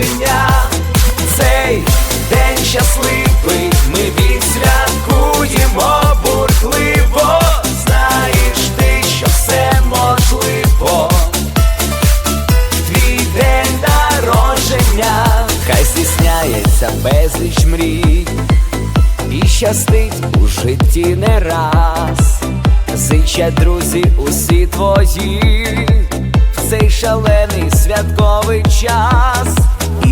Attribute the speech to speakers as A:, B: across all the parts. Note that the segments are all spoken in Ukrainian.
A: Народження, цей день щасливий, ми відсвяткуємо бурхливо. Знаєш ти, що все можливо. Твій день народження, хай стісняється безліч мрій, і щастить у житті не раз. Зичать друзі усі твої, цей шалений святковий час,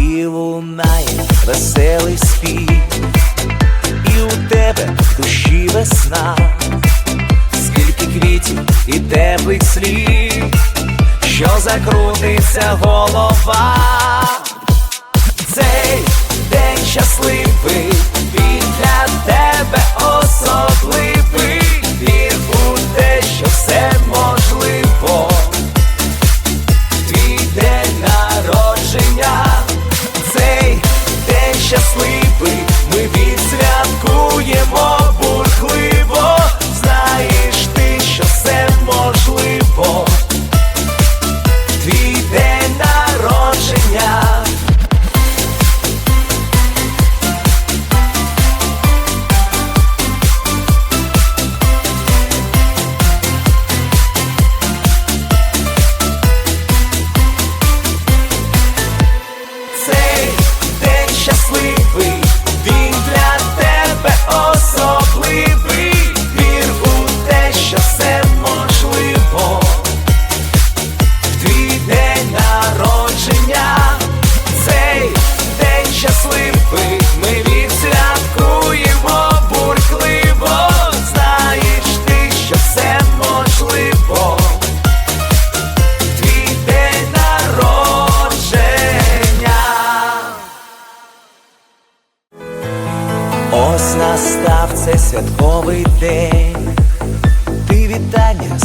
A: і лунає веселий спів, і у тебе в душі весна, скільки квітів і теплих слів. Що закрутиться голова. Цей день щасливий, можливо. Ось настав цей святковий день, ти вітання.